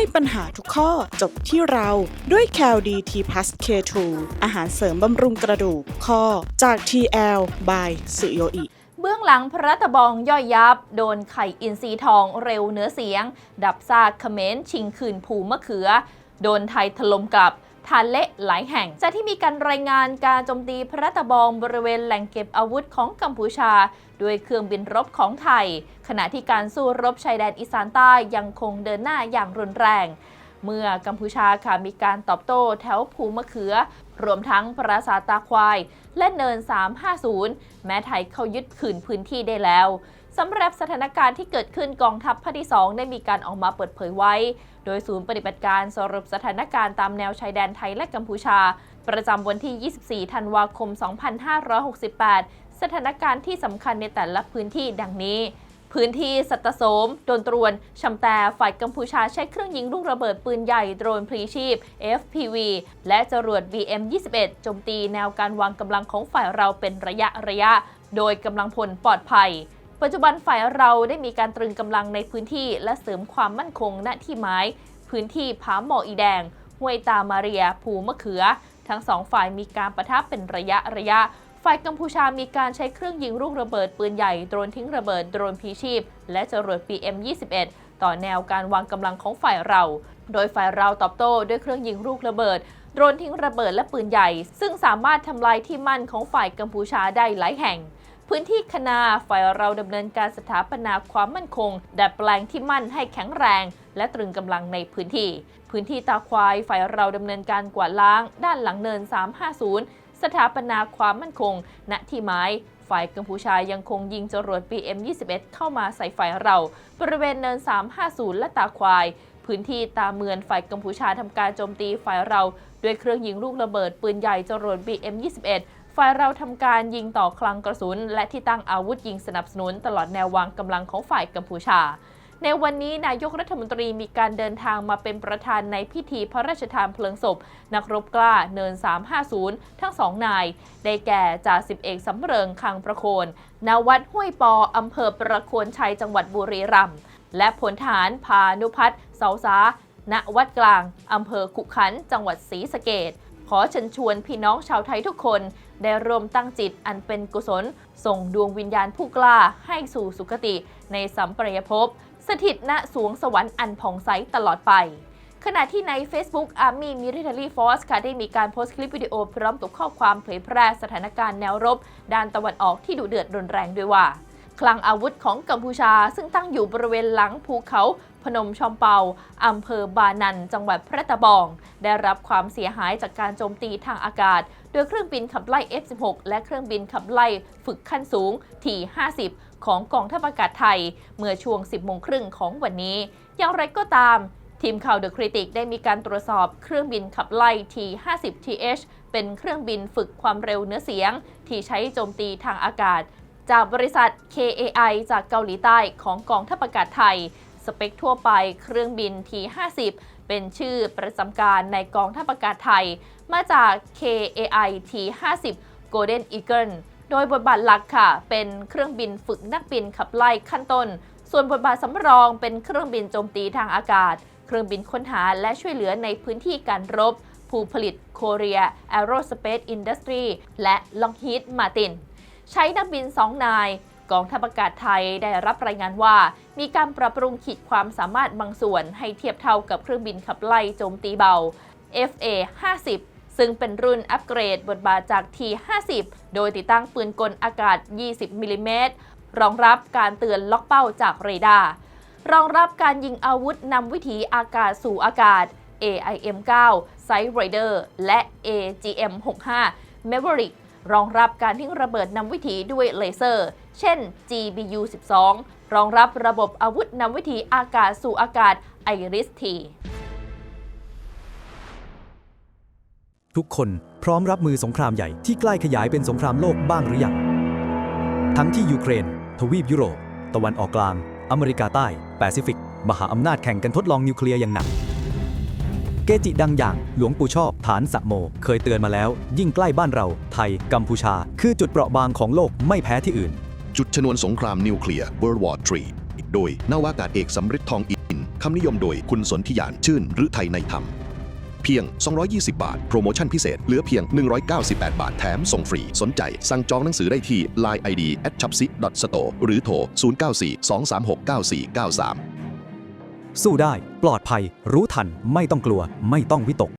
ให้ปัญหาทุกข้อจบที่เราด้วย c a l d t p l u s K2 อาหารเสริมบำรุงกระดูกข้อจาก TL by สุโยอิเบื้องหลังพระตะบองย่อยยับ โดนไข่อินทรีทองเร็วเนื้อเสียง ดับซากเขมรชิงคืนภูมะเขือ โดนไทยถล่มกลับ ทานเละหลายแห่ง จากที่มีการรายงานการโจมตีพระตะบองบริเวณแหล่งเก็บอาวุธของกัมพูชา ด้วยเครื่องบินรบของไทย ขณะที่การสู้รบชายแดนอีสานใต้ยังคงเดินหน้าอย่างรุนแรง เมื่อกัมพูชาค่ะมีการตอบโต้แถวภูมะเขือ รวมทั้งปราสาทตาควาย และเนิน 350 แม้ไทยเข้ายึดคืนพื้นที่ได้แล้วสำหรับสถานการณ์ที่เกิดขึ้นกองทัพภาคที่ 2 ได้มีการออกมาเปิดเผยไว้ โดยศูนย์ปฏิบัติการสรุปสถานการณ์ตามแนวชายแดนไทยและกัมพูชา ประจำวันที่ 24 ธันวาคม 2568 สถานการณ์ที่สำคัญในแต่ละพื้นที่ดังนี้ พื้นที่สัตโสมโดนตรวนชำแต่ฝ่ายกัมพูชาใช้เครื่องยิงลูกระเบิดปืนใหญ่โดรนพลีชีพ FPV และจรวด VM-21 โจมตีแนวการวางกำลังของฝ่ายเราเป็นระยะระยะ โดยกำลังพลปลอดภัย ปัจจุบันฝ่ายเราได้มีการตรึงกำลังในพื้นที่และเสริมความมั่นคงณที่หมาย พื้นที่ผาหมออีแดงห้วยตามาเรีย ภูมะเขือ ทั้งสองฝ่ายมีการประทับเป็นระยะระยะ ฝ่ายกัมพูชามีการใช้เครื่องยิงลูกระเบิดปืนใหญ่ โดรนทิ้งระเบิด โดรนพีชีพ และจรวด PM-21 ต่อแนวการวางกำลังของฝ่ายเรา โดยฝ่ายเราตอบโต้ด้วยเครื่องยิงลูกระเบิด โดรนทิ้งระเบิดและปืนใหญ่ ซึ่งสามารถทำลายที่มั่นของฝ่ายกัมพูชาได้หลายแห่ง พื้นที่คณาฝ่ายเราดำเนินการสถาปนาความมั่นคง ดัดแปลงที่มั่นให้แข็งแรง และตรึงกำลังในพื้นที่ พื้นที่ตาควายฝ่ายเราดำเนินการกวาดล้าง ด้านหลังเนิน 350 สถาปนาความมั่นคง ณ ที่หมายฝ่ายกัมพูชายังคงยิงจรวด PM-21 เข้ามาใส่ฝ่ายเรา บริเวณเนิน 350 และตาควาย พื้นที่ตาเมือนฝ่ายกัมพูชาทำการโจมตีฝ่ายเรา ด้วยเครื่องยิงลูกระเบิดปืนใหญ่จรวด BM-21 ฝ่ายเราทำการยิงต่อคลังกระสุน และที่ตั้งอาวุธยิงสนับสนุนตลอดแนววางกำลังของฝ่ายกัมพูชา ในวันนี้นายกรัฐมนตรีมีการเดินทางมาเป็นประธานในพิธีพระราชทานเพลิงศพ นักรบกล้าเนิน 350 ทั้งสองนาย ได้แก่จ่าสิบเอกสำเริงคังประโคนณวัดห้วยปออำเภอประโคนชัยจังหวัดบุรีรัมย์และพลฐานพานุพัฒน์เสาสาณวัดกลางอำเภอขุขัน จังหวัดศรีสะเกดขอเชิญชวนพี่น้องชาวไทยทุกคน ได้ร่วมตั้งจิตอันเป็นกุศล ส่งดวงวิญญาณผู้กล้าให้สู่สุคติในสัมปรายภพ สถิตณสวงสวรรค์อันผ่องใสตลอดไป ขณะที่ใน Facebook Army Military Force ค่ะได้มีการโพสต์คลิปวิดีโอพร้อมกับข้อความเผยแพร่สถานการณ์แนวรบ ด้านตะวันออกที่ดุเดือดรุนแรงด้วยว่าคลังอาวุธของกัมพูชา ซึ่งตั้งอยู่บริเวณหลังภูเขา พนมชอมเปา อำเภอบานัน จังหวัดพระตะบอง ได้รับความเสียหายจากการโจมตีทางอากาศ โดยเครื่องบินขับไล่ F-16 และเครื่องบินขับไล่ฝึกขั้นสูงที50 ของกองทัพอากาศไทย เมื่อช่วง 10โมงครึ่งของวันนี้ อย่างไรก็ตามทีมข่าวเดอะคริติกได้มีการตรวจสอบเครื่องบินขับไล่ T50TH เป็นเครื่องบินฝึกความเร็วเนื้อเสียง ที่ใช้โจมตีทางอากาศ จากบริษัท KAI จากเกาหลีใต้ของกองทัพอากาศไทย สเปคทั่วไปเครื่องบิน T50 เป็นชื่อประจำการในกองทัพอากาศไทย มาจาก KAI T50 Golden Eagle โดยบทบาทหลักค่ะ เป็นเครื่องบินฝึกนักบินขับไล่ขั้นต้น ส่วนบทบาทสำรองเป็นเครื่องบินโจมตีทางอากาศ เครื่องบินค้นหาและช่วยเหลือในพื้นที่การรบ ผู้ผลิต Korea Aerospace Industry และ Lockheed Martin ใช้นักบิน 2 นายกองทัพอากาศไทยได้รับรายงานว่า มีการปรับปรุงขีดความสามารถบางส่วนให้เทียบเท่ากับเครื่องบินขับไล่โจมตีเบา FA 50 ซึ่งเป็นรุ่นอัปเกรดบทบาทจาก T50 โดยติดตั้งปืนกลอากาศ 20มิลลิเมตรรองรับการเตือนล็อกเป้าจากเรดาร์รองรับการยิงอาวุธนำวิถีอากาศสู่อากาศ AIM-9 Sight Rider และ AGM 65 Maverick รองรับการทิ้งระเบิดนำวิถีด้วยเลเซอร์ เช่น GBU 12 รองรับระบบอาวุธนำวิถีอากาศสู่อากาศ Iris-T ทุกคนพร้อมรับมือสงครามใหญ่ที่ใกล้ขยายเป็นสงครามโลกบ้างหรือยัง ทั้งที่ยูเครน ทวีปยุโรป ตะวันออกกลาง อเมริกาใต้ แปซิฟิก มหาอำนาจแข่งกันทดลองนิวเคลียร์อย่างหนัก เกจิดังอย่างหลวงปู่ชอบฐานสะโม เคยเตือนมาแล้ว ยิ่งใกล้บ้านเรา ไทย กัมพูชา คือจุดเปราะบางของโลกไม่แพ้ที่อื่น จุดชนวนสงครามนิวเคลียร์ World War III โดยนาวากาศเอกสำริดทองอินคำนิยมโดยคุณสนธิยานชื่นหรือไทยในธรรม พียง 220 บาท โปรโมชั่นพิเศษ เหลือเพียง 198 บาท แถมส่งฟรี สนใจ สั่งจองหนังสือได้ที่ Line ID at c h a p s i store หรือโทร 094 236 9493 สู้ได้ ปลอดภัย รู้ทัน ไม่ต้องกลัว ไม่ต้องวิตก